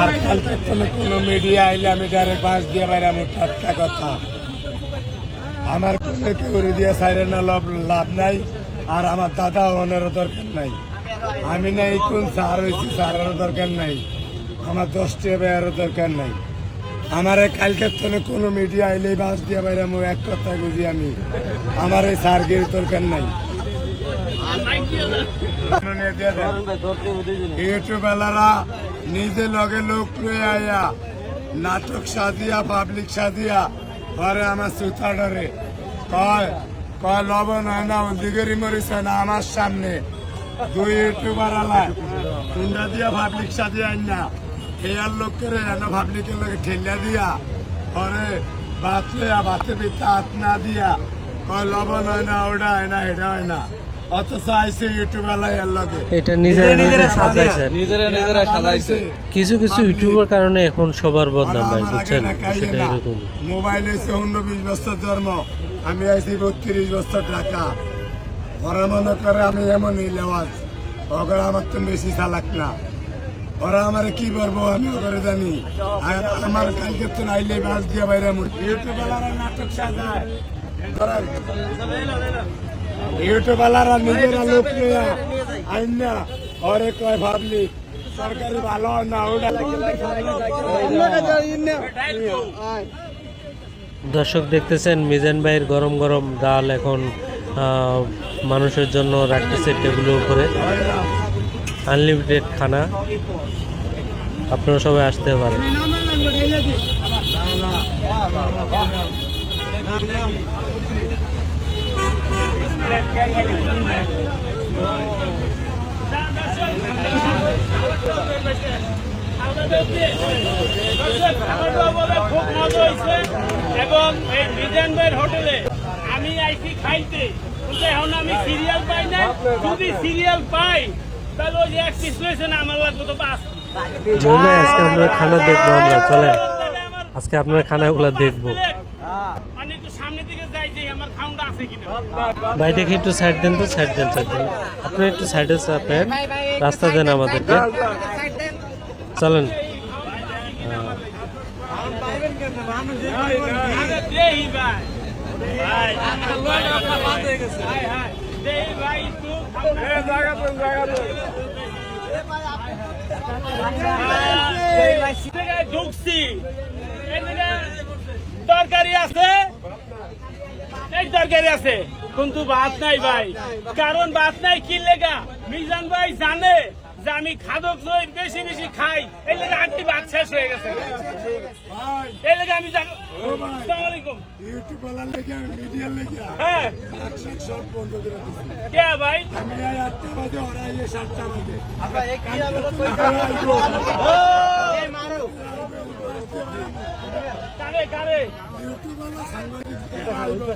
আর কালকে কোনো কোনো মিডিয়া আইলে আমি ডাইরেক্ট বাস দিয়ে বাইরে আমি টাটকা কথা। আমার কোনো কেউ দিয়ে সাইরে না লাভ লাভ নাই আর আমার দাদা ওনারও দরকার নাই। আমি নাই কোন সার হয়েছি সারেরও দরকার নাই। আমার দশটি বেয়ারও দরকার নাই। আমার এই কালকে তো কোনো মিডিয়া আইলে বাস দিয়ে বাইরে আমি এক কথা বুঝি আমি। আমার এই সারগির দরকার নাই। ইউটিউবেলারা নিজে লগে লোক আয়া, নাটক সাজিয়া পাবলিক সাজিয়া, ঘরে আমার সুতা ডরে কয় কয় লবণ হয় না দিগেরি মরিস না আমার সামনে। দুই ইউটিউবার আলায় কুন্ডা দিয়া পাবলিক সাজিয়া আইন। না লোক করে এনে পাবলিকের লোকে ঠেলিয়া দিয়া, ঘরে বাত লইয়া, বাতে না দিয়া, কয় লবণ হয় না, ওটা হয় এটা হয় না। অথচ আইসে ইউটিউবেলায় এর লগে। এটা নিজেরা নিজেরা সাজাইছেন। নিজেরা নিজেরা সাজাইছে। কিছু কিছু ইউটিউবের কারণে এখন সবার বদনাম ভাই বুঝছেন? সেটা এরকম। মোবাইল এসে অন্য বিশ বছর জন্ম আমি আইসি বত্রিশ বছর টাকা ওরা মনে করে আমি এমনই লেওয়াজ। ওরা আমার তো বেশি চালাক না। ওরা আমার কি করব আমি জানি। আর আমার কালকে তো নাইলে বাস দিয়ে বাইরে নাটক সাজায়। ইউটিউবালারা নিজেরা লোক আইন না ওরে কয় ভাবলি, সরকারি ভালো না, ওটা দর্শক দেখতেছেন, মিজান ভাইয়ের গরম গরম ডাল এখন মানুষের জন্য রাখতেছে টেবিলের উপরে। আনলিমিটেড খানা। আপনারা সবাই আসতে পারেন। এবং এই ভাইয়ের হোটেলে আমি আইসি খাইতে এখন আমি সিরিয়াল পাই না যদি সিরিয়াল পাই তাহলে ওই এক পিস রয়েছে না আমার লাগবে তো ভাই, আজকে খানা দেখব আমরা চলে। আজকে আপনার খানাগুলো দেখব। ভাই দেখে একটু সাইড দেন তো সাইড দেন সাইড দেন আপনি একটু সাইডে চাপেন রাস্তা দেন আমাদেরকে চলেন আরে দেহি ভাই ভাই হাই, হাই। দেহি ভাই একটু খাউন্ডা এই জায়গায় ঢুকছি এই জায়গায় তরকারি আছে এই তরকারি আছে। কিন্তু ভাত নাই ভাই। কারণ ভাত নাই কি লেগা? মিজান ভাই জানে যে আমি খাদক নই বেশি বেশি খাই। এই লেগে আগে ভাত শেষ হয়ে গেছে। এই লেগে আমি জানো হ্যাঁ। কে ভাই? আমি এই আটটা বাজে ওরা এই সাতটা বাজে কারে কারে ইউটিউবেলার সাংবাদিক চালাইবো কারে আপনি দালাই দেবো কে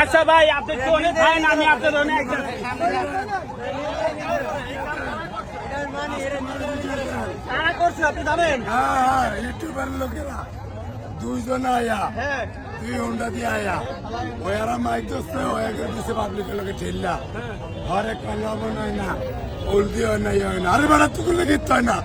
আচ্ছা ভাই আপনি কোনে খান আমি আপনার অনেক আপনি জানেন হ্যাঁ হ্যাঁ ইউটিউবের লোকেরা। দুইজন আয়া দুই হুন্ডা দিয়ে আয়া। ওয়ারা মাইক দোস্ত ওয়া করে দিছে পাবলিকের লোকে ঠেললা ঘরে কলম হয় না উল্টি হয় না ইয়ে হয় না। আরে বেড়া তুকুর লেগে হয় না।